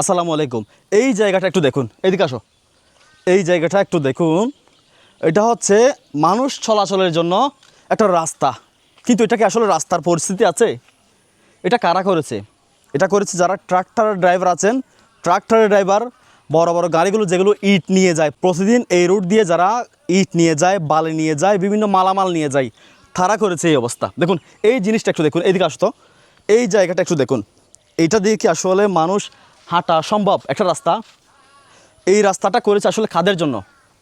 আসসালামু আলাইকুম। এই জায়গাটা একটু দেখুন। এদিকে আসো। এই জায়গাটা একটু দেখুন। এটা হচ্ছে মানুষ চলাচলের জন্য একটা রাস্তা। কিন্তু এটা কি আসলে রাস্তার পরিস্থিতি আছে? এটা কারা করেছে? এটা করেছে যারা ট্রাক্টরের ড্রাইভার আছেন। ট্রাক্টরের ড্রাইভার, বড় বড় গাড়িগুলো যেগুলো ইট নিয়ে যায়। প্রতিদিন এই রুট দিয়ে যারা ইট নিয়ে যায়, বালি নিয়ে যায়, বিভিন্ন মালামাল নিয়ে যায়, তারা করেছে এই অবস্থা। দেখুন, এই জিনিসটা একটু দেখুন। এইদিকে আসতো এই জায়গাটা একটু দেখুন। এইটা দিয়ে কি আসলে মানুষ হাঁটা সম্ভব একটা রাস্তা। এই রাস্তাটা করেছে আসলে খাদের জন্য?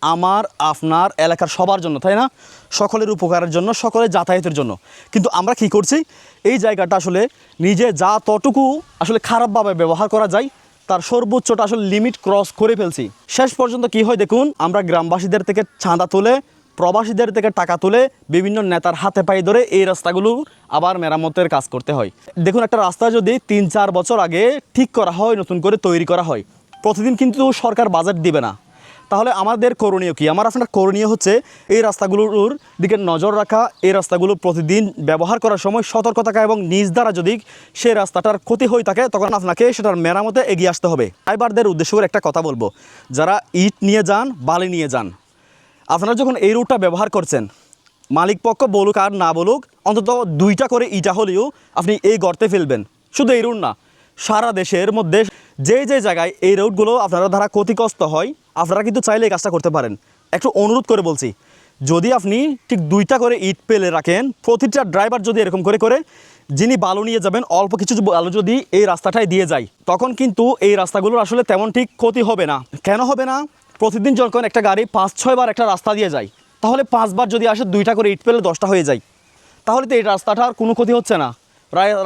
আমার, আপনার এলাকার সবার জন্য, তাই না? সকলের উপকারের জন্য, সকলের যাতায়াতের জন্য। কিন্তু আমরা কি করছি? এই জায়গাটা আসলে নিজে যা তটুকু আসলে খারাপভাবে ব্যবহার করা যায়, তার সর্বোচ্চটা আসলে লিমিট ক্রস করে ফেলছি। শেষ পর্যন্ত কি হয় দেখুন, আমরা গ্রামবাসীদের থেকে চাঁদা তুলে প্রবাসীদের থেকে টাকা তুলে বিভিন্ন নেতার হাতে পায়ে ধরে এই রাস্তাগুলো আবার মেরামতের কাজ করতে হয়। দেখুন, একটা রাস্তা যদি তিন চার বছর আগে ঠিক করা হয়, নতুন করে তৈরি করা হয়, প্রতিদিন কিন্তু সরকার বাজেট দিবে না। তাহলে আমাদের করণীয় কি? আমার আপনার করণীয় হচ্ছে এই রাস্তাগুলোর দিকে নজর রাখা, এই রাস্তাগুলো প্রতিদিন ব্যবহার করার সময় সতর্ক থাকা এবং নিজ দ্বারা যদি সেই রাস্তাটার ক্ষতি হয়ে থাকে, তখন আপনাকে সেটার মেরামতে এগিয়ে আসতে হবে। ড্রাইভারদের উদ্দেশ্য করে একটা কথা বলব। যারা ইট নিয়ে যান, বালি নিয়ে যান আপনারা যখন এই রুটটা ব্যবহার করছেন, মালিক পক্ষ বলুক আর না বলুক, অন্তত দুইটা করে ইটা হলেও আপনি এই গর্তে ফেলবেন। শুধু এই রুট না, সারা দেশের মধ্যে যে যে জায়গায় এই রুটগুলো আপনারা দ্বারা ক্ষতিগ্রস্ত হয়, আপনারা কিন্তু চাইলে এই কাজটা করতে পারেন। একটু অনুরোধ করে বলছি, যদি আপনি ঠিক দুইটা করে ইট পেলে রাখেন, প্রতিটা ড্রাইভার যদি এরকম করে করে, যিনি বালু নিয়ে যাবেন, অল্প কিছু বালু যদি এই রাস্তাটায় দিয়ে যায়, তখন কিন্তু এই রাস্তাগুলোর আসলে তেমন ঠিক ক্ষতি হবে না। কেন হবে না? প্রতিদিন যখন একটা গাড়ি, পাঁচ ছয়বার একটা রাস্তা দিয়ে যায়। তাহলে পাঁচবার যদি আসে, দুইটা করে ইট পেলে দশটা হয়ে যায়। তাহলে তো এই রাস্তাটা আর কোনো ক্ষতি হচ্ছে না।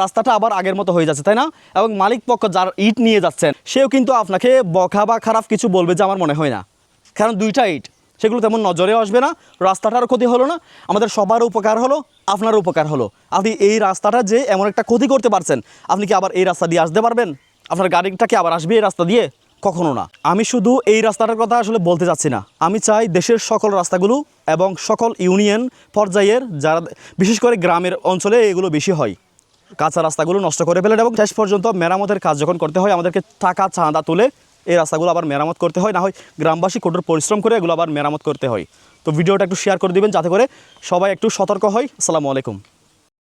রাস্তাটা আবার আগের মতো হয়ে যাচ্ছে, তাই না? এবং মালিক পক্ষ যার ইট নিয়ে যাচ্ছেন, সেও কিন্তু আপনাকে বকা বা খারাপ কিছু বলবে যে আমার মনে হয় না। কারণ দুইটা ইট, সেগুলো তেমন নজরেও আসবে না, রাস্তাটার ক্ষতি হলো না, আমাদের সবার উপকার হলো আপনার উপকার হলো। আপনি এই রাস্তাটা যে এমন একটা ক্ষতি করতে পারছেন, আপনি কি আবার এই রাস্তা দিয়ে আসতে পারবেন? আপনার গাড়িটা কি আবার আসবে এই রাস্তা দিয়ে? কখনো না। আমি শুধু এই রাস্তাটার কথা আসলে বলতে চাচ্ছি না। আমি চাই দেশের সকল রাস্তাগুলো এবং সকল ইউনিয়ন পর্যায়ের যারা, বিশেষ করে গ্রামের অঞ্চলে এগুলো বেশি হয়। কাঁচা রাস্তাগুলো নষ্ট করে ফেলেন এবং শেষ পর্যন্ত মেরামতের কাজ যখন করতে হয়, আমাদেরকে টাকা চাঁদা তুলে এই রাস্তাগুলো আবার মেরামত করতে হয়। না হয় গ্রামবাসী কঠোর পরিশ্রম করে এগুলো আবার মেরামত করতে হয়। তো ভিডিওটা একটু শেয়ার করে দিবেন যাতে করে সবাই একটু সতর্ক হয়। আসসালামু আলাইকুম।